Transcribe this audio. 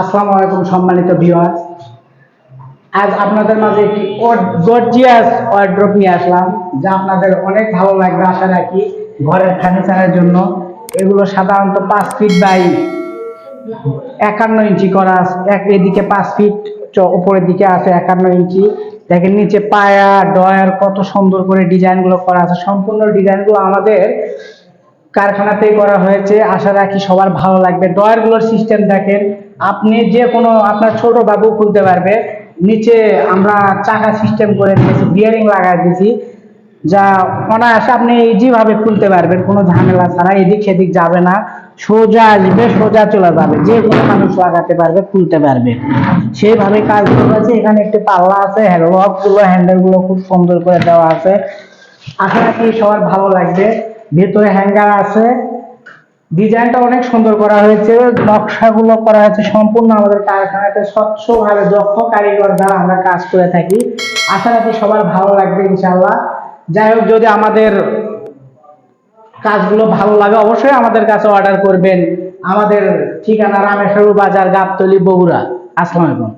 আসসালামু আলাইকুম, সম্মানিত আজ আপনাদের মাঝে একটি গর্জিয়াস ওয়ার্ড্রপ নিয়ে আসলাম, যা আপনাদের অনেক ভালো লাগবে, আশা রাখি, ঘরের ফার্নিচারের জন্য। এগুলো সাধারণত পাঁচ ফিট বাই একান্ন ইঞ্চি করা এক এদিকে পাঁচ ফিট উপরের দিকে আছে একান্ন ইঞ্চি। দেখেন নিচে পায়া ডয়ার কত সুন্দর করে ডিজাইনগুলো করা আছে। সম্পূর্ণ ডিজাইনগুলো আমাদের কারখানাতেই করা হয়েছে। আশা রাখি সবার ভালো লাগবে। ডয়ারগুলোর সিস্টেম দেখেন আপনি যে কোনো আপনার ছোট বাবু খুলতে পারবে। নিচে আমরা চাকা সিস্টেম করে দিয়েছি বিয়ারিং লাগাই দিয়েছি, যা অনায়াসে আপনি ইজিভাবে খুলতে পারবেন, কোনো ঝামেলা ছাড়া, এদিক সেদিক যাবে না। সোজা আসবে, সোজা চলে যাবে, যে কোনো মানুষ লাগাতে পারবে, খুলতে পারবে। সেইভাবে কাজ করেছে, এখানে একটি পাল্লা আছে লকগুলো হ্যান্ডেলগুলো খুব সুন্দর করে দেওয়া আছে। আশা রাখি সবার ভালো লাগবে। ভেতরে হ্যাঙ্গার আছে। ডিজাইনটা অনেক সুন্দর করা হয়েছে, নকশাগুলো করা হয়েছে, সম্পূর্ণ আমাদের কারখানাতে স্বচ্ছভাবে দক্ষ কারিগর দ্বারা আমরা কাজ করে থাকি। আশা রাখি সবার ভালো লাগবে ইনশাল্লাহ যাই হোক, যদি আমাদের কাজগুলো ভালো লাগে, অবশ্যই আমাদের কাছে অর্ডার করবেন। আমাদের ঠিকানা রামেশ্বর বাজার, গাবতলি, বগুড়া। আসসালামু আলাইকুম।